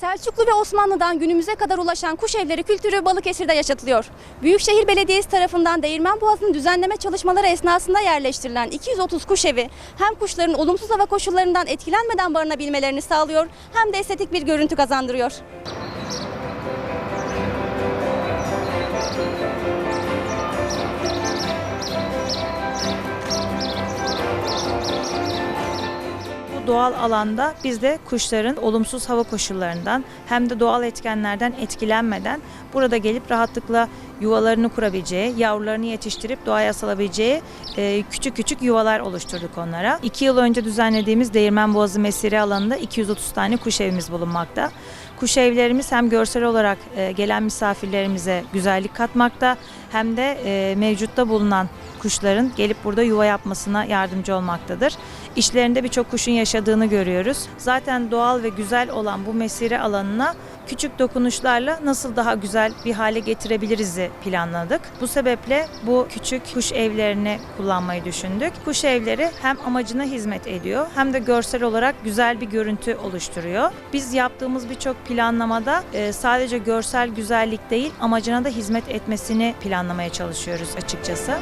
Selçuklu ve Osmanlı'dan günümüze kadar ulaşan kuş evleri kültürü Balıkesir'de yaşatılıyor. Büyükşehir Belediyesi tarafından Değirmen Boğazı'nın düzenleme çalışmaları esnasında yerleştirilen 230 kuş evi hem kuşların olumsuz hava koşullarından etkilenmeden barınabilmelerini sağlıyor hem de estetik bir görüntü kazandırıyor. Doğal alanda biz de kuşların olumsuz hava koşullarından hem de doğal etkenlerden etkilenmeden burada gelip rahatlıkla yuvalarını kurabileceği, yavrularını yetiştirip doğaya salabileceği e, küçük küçük yuvalar oluşturduk onlara. İki yıl önce düzenlediğimiz Değirmen Boğazı Mesire alanında 230 tane kuş evimiz bulunmakta. Kuş evlerimiz hem görsel olarak e, gelen misafirlerimize güzellik katmakta hem de e, mevcutta bulunan kuşların gelip burada yuva yapmasına yardımcı olmaktadır. İşlerinde birçok kuşun yaşadığını görüyoruz. Zaten doğal ve güzel olan bu mesire alanına küçük dokunuşlarla nasıl daha güzel bir hale getirebiliriz'i planladık. Bu sebeple bu küçük kuş evlerini kullanmayı düşündük. Kuş evleri hem amacına hizmet ediyor hem de görsel olarak güzel bir görüntü oluşturuyor. Biz yaptığımız birçok planlamada e, sadece görsel güzellik değil amacına da hizmet etmesini planlamaya çalışıyoruz açıkçası.